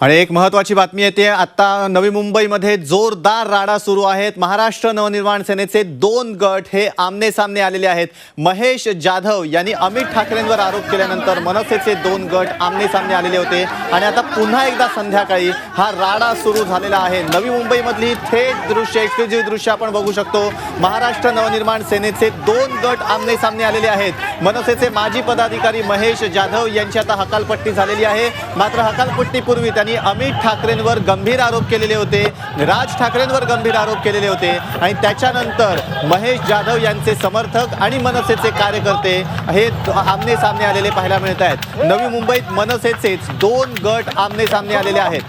आणि एक महत्वाची बातमी येते आता नवी मुंबईमध्ये जोरदार राडा सुरू आहेत. महाराष्ट्र नवनिर्माण सेनेचे दोन गट हे आमने सामने आलेले आहेत. महेश जाधव यांनी अमित ठाकरेंवर आरोप केल्यानंतर मनसेचे दोन गट आमने सामने आलेले होते. आणि आता पुन्हा एकदा संध्याकाळी हा राडा सुरू झालेला आहे. नवी मुंबईमधली थेट दृश्य एक्सक्लुझिव्ह दृश्य आपण बघू शकतो. महाराष्ट्र नवनिर्माण सेनेचे दोन गट आमने सामने आलेले आहेत. मनसेचे माजी पदाधिकारी महेश जाधव यांची आता हकालपट्टी झालेली आहे. मात्र हकालपट्टीपूर्वी त्या त्यांनी अमित ठाकरेंवर गंभीर आरोप केलेले होते राज ठाकरेंवर गंभीर आरोप केलेले होते आणि त्याच्यानंतर महेश जाधव यांचे समर्थक आणि मनसेचे कार्यकर्ते हे आमने सामने आलेले पाहायला मिळत आहेत. नवी मुंबईत मनसेचेच दोन गट आमने सामने आलेले आहेत.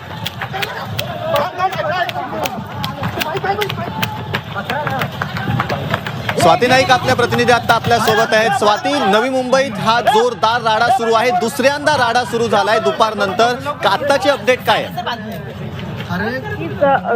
स्वाती नाईक आपल्या प्रतिनिधी आता आपल्यासोबत आहेत. स्वाती नवी मुंबईत हा जोरदार राडा सुरू आहे. दुसऱ्यांदा राडा सुरू झालाय दुपारनंतर. आत्ताची अपडेट काय आहे?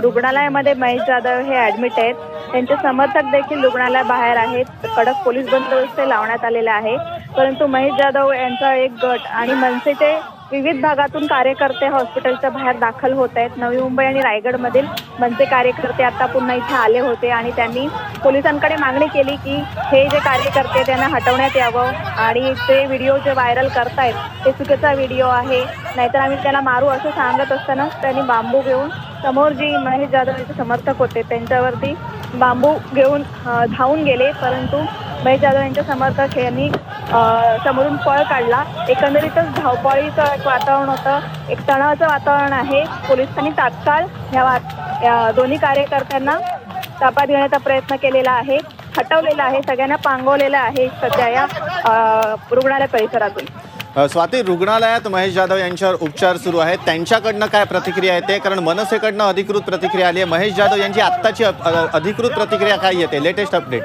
रुग्णालयामध्ये महेश जाधव हे ऍडमिट आहेत. त्यांचे समर्थक देखील रुग्णालयाबाहेर आहेत. कडक पोलीस बंदोबस्त लावण्यात आलेला आहे. परंतु महेश जाधव यांचा एक गट आणि मनसेचे विविध भागातून कार्यकर्ते हॉस्पिटलच्या बाहेर दाखल होत आहेत. नवी मुंबई आणि रायगडमधील मनसे कार्यकर्ते आता पुन्हा इथे आले होते आणि त्यांनी पोलिसांकडे मागणी केली की हे जे कार्यकर्ते त्यांना हटवण्यात यावं आणि ते व्हिडिओ जे व्हायरल करतायत ते चुकीचा व्हिडिओ आहे. नाहीतर आम्ही त्याला मारू असं सांगत असताना त्यांनी बांबू घेऊन समोर जी महेश जाधव यांचे समर्थक होते त्यांच्यावरती बांबू घेऊन धावून गेले. परंतु महेश जाधव यांच्या समर्थक यांनी समोरून पळ काढला. एकंदरीतच धावपळीचं एक वातावरण होतं. एक तणावाचं वातावरण आहे. पोलिसांनी तात्काळ ह्या वा- या दोन्ही कार्यकर्त्यांना ताब्यात घेण्याचा प्रयत्न केलेला आहे. हटवलेला आहे. सगळ्यांना पांगवलेलं आहे सध्या या रुग्णालय परिसरातून. स्वाती रुग्णालयात महेश जाधव यांच्यावर उपचार सुरू आहेत. त्यांच्याकडनं काय प्रतिक्रिया येते? कारण मनसेकडनं अधिकृत प्रतिक्रिया आली आहे. महेश जाधव यांची आत्ताची अधिकृत प्रतिक्रिया काय येते? लेटेस्ट अपडेट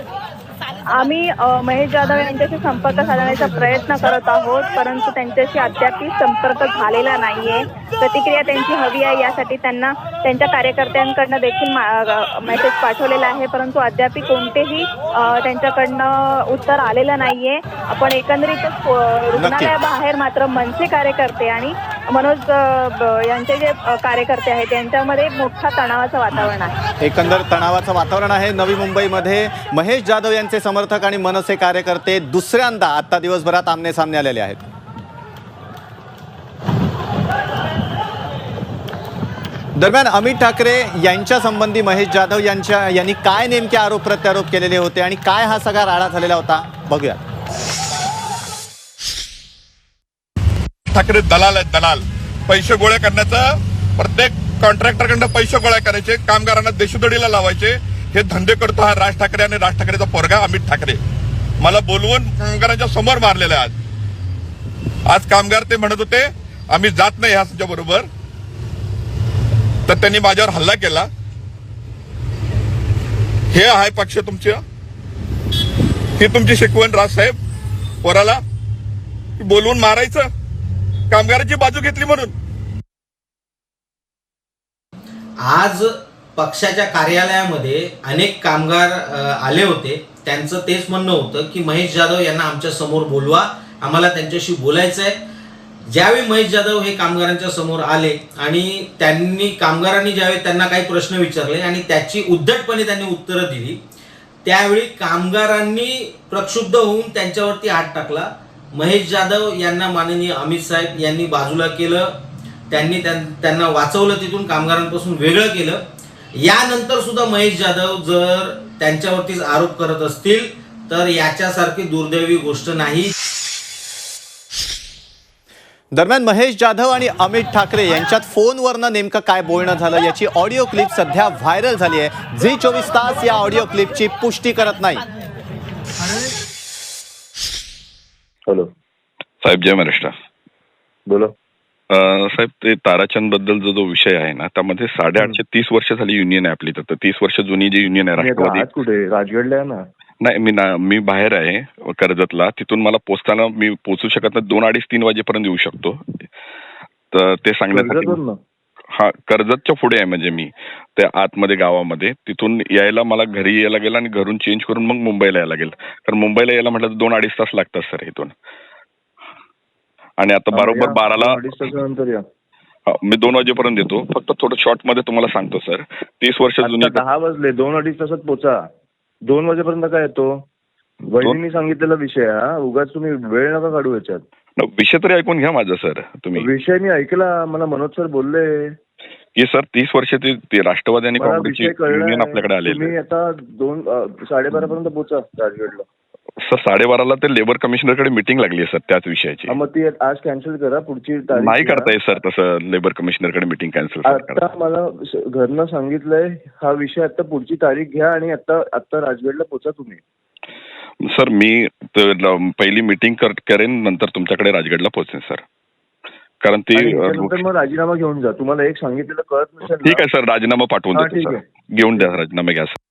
आम्ही महेश जाधव यांच्याशी संपर्क साधण्याचा प्रयत्न करत आहोत. परंतु त्यांच्याशी अद्यापही संपर्क झालेला नाहीये. प्रतिक्रिया त्यांची हवी आहे यासाठी त्यांना त्यांच्या कार्यकर्त्यांकडनं देखील मेसेज पाठवलेला आहे परंतु अद्याप कोणतेही त्यांच्याकडनं उत्तर आलेलं नाहीये. आपण एकंदरीतच रुग्णालयाबाहेर मात्र मनसे कार्यकर्ते आणि मनोज यांचे जे कार्यकर्ते आहेत त्यांच्यामध्ये मोठा तणावाचं वातावरण आहे. एकंदर तणावाचं वातावरण आहे. नवी मुंबईमध्ये महेश जाधव यांचे समर्थक आणि मनसे कार्यकर्ते दुसऱ्यांदा आता दिवसभरात आमने सामने आलेले आहेत. दरम्यान अमित ठाकरे यांच्या संबंधी महेश जाधव यांच्या यांनी काय नेमके आरोप प्रत्यारोप केलेले होते आणि काय हा सगळा राडा झालेला होता? बघूया. ठाकरे दलाल आहेत दलाल. पैसे गोळ्या करण्याचा प्रत्येक कॉन्ट्रॅक्टरकडनं पैसे गोळा करायचे कामगारांना देशोदडीला लावायचे. हे धंदे करतो हा राज ठाकरे आणि राज ठाकरेचा पोरगा अमित ठाकरे. मला बोलवून कामगारांच्या समोर मारलेला आज. आज कामगार ते म्हणत होते आम्ही जात नाही ह्याच्या बरोबर तर त्यांनी माझ्यावर हल्ला केला. हे आहे पक्ष तुमचे. ही तुमची शिकवण राजसाहेब पोराला बोलवून मारायचं. कामगाराची बाजू घेतली म्हणून. आज पक्षाच्या कार्यालयामध्ये अनेक कामगार आले होते. त्यांचं तेच म्हणणं होतं की महेश जाधव यांना आमच्यासमोर बोलवा. आम्हाला त्यांच्याशी बोलायचं आहे ज्यावेळी महेश जाधव हे कामगारांच्या समोर आले आणि त्यांनी कामगारांनी ज्यावेळी त्यांना काही प्रश्न विचारले आणि त्याची उद्धटपणे त्यांनी उत्तरं दिली त्यावेळी कामगारांनी प्रक्षुब्ध होऊन त्यांच्यावरती हात टाकला. महेश जाधव यांना माननीय अमित साहेब यांनी बाजूला केलं त्यांनी त्यां- त्यांना वाचवलं तिथून कामगारांपासून वेगळं केलं. यानंतर सुद्धा महेश जाधव जर त्यांच्यावरतीच आरोप करत असतील तर याच्यासारखी दुर्दैवी गोष्ट नाही. दरम्यान महेश जाधव आणि अमित ठाकरे यांच्यात फोनवरनं नेमकं काय बोलणं झालं याची ऑडिओ क्लिप सध्या व्हायरल झाली आहे. झी चोवीस तास या ऑडिओ क्लिपची पुष्टी करत नाही. हॅलो. साहेब जय महाराष्ट्र. बोला. साहेब ते ताराचंद बद्दलचा जो विषय आहे ना त्यामध्ये साडेआठशे तीस वर्ष झाली युनियन आहे आपली तर तीस वर्ष जुनी जी युनियन आहे राष्ट्रवादी कुठे? राजगडला आहे ना. नाही मी ना मी बाहेर आहे कर्जतला. तिथून मला पोचताना मी पोचू शकत नाही. दोन अडीच तीन वाजेपर्यंत येऊ शकतो. तर ते सांगण्यासाठी हा कर्जतच्या पुढे आहे म्हणजे मी. त्या आतमध्ये गावामध्ये. तिथून यायला मला घरी यायला लागेल आणि घरून चेंज करून मग मुंबईला यायला लागेल. कारण मुंबईला यायला म्हटलं तर दोन अडीच तास लागतात सर इथून. आणि आता बरोबर. बाराला या. मी दोन वाजेपर्यंत येतो. फक्त थोडं शॉर्टमध्ये तुम्हाला सांगतो सर. तीस वर्ष जुनी दहा वाजले. दोन अडीच तासात पोचा. दोन वाजेपर्यंत काय येतो? वहिनीने सांगितलेला विषय हा उगाच तुम्ही वेळ नका काढू याच्यात. विषय तरी ऐकून घ्या माझा सर तुम्ही. विषय मी ऐकला मला मनोज सर बोलले. की सर तीस वर्ष ते राष्ट्रवादी आणि काँग्रेसची आपल्याकडे आलेले तुम्ही आता दोन साडेबारा पर्यंत पोचा राजगडला. सर साडेबाराला ते लेबर कमिशनरकडे मिटिंग लागली आहे सर त्याच विषयाची. मग ती आज कॅन्सल करा पुढची तारीख नाही. करता येत सर तसं लेबर कमिशनरकडे मिटिंग कॅन्सल आता मला स- घरनं सांगितलंय हा विषय आता पुढची तारीख घ्या आणि आता आता राजगडला पोचा तुम्ही. सर मी त- ल- पहिली मिटिंग करेन नंतर तुमच्याकडे राजगडला पोहोचेन सर. कारण ती आणि मग राजीनामा घेऊन जा. तुम्हाला एक सांगितलेलं कळत नसेल ना, ठीक आहे सर राजीनामा पाठवून हा, देतो ठीक सर. घेऊन द्या राजीनामा घ्या सर.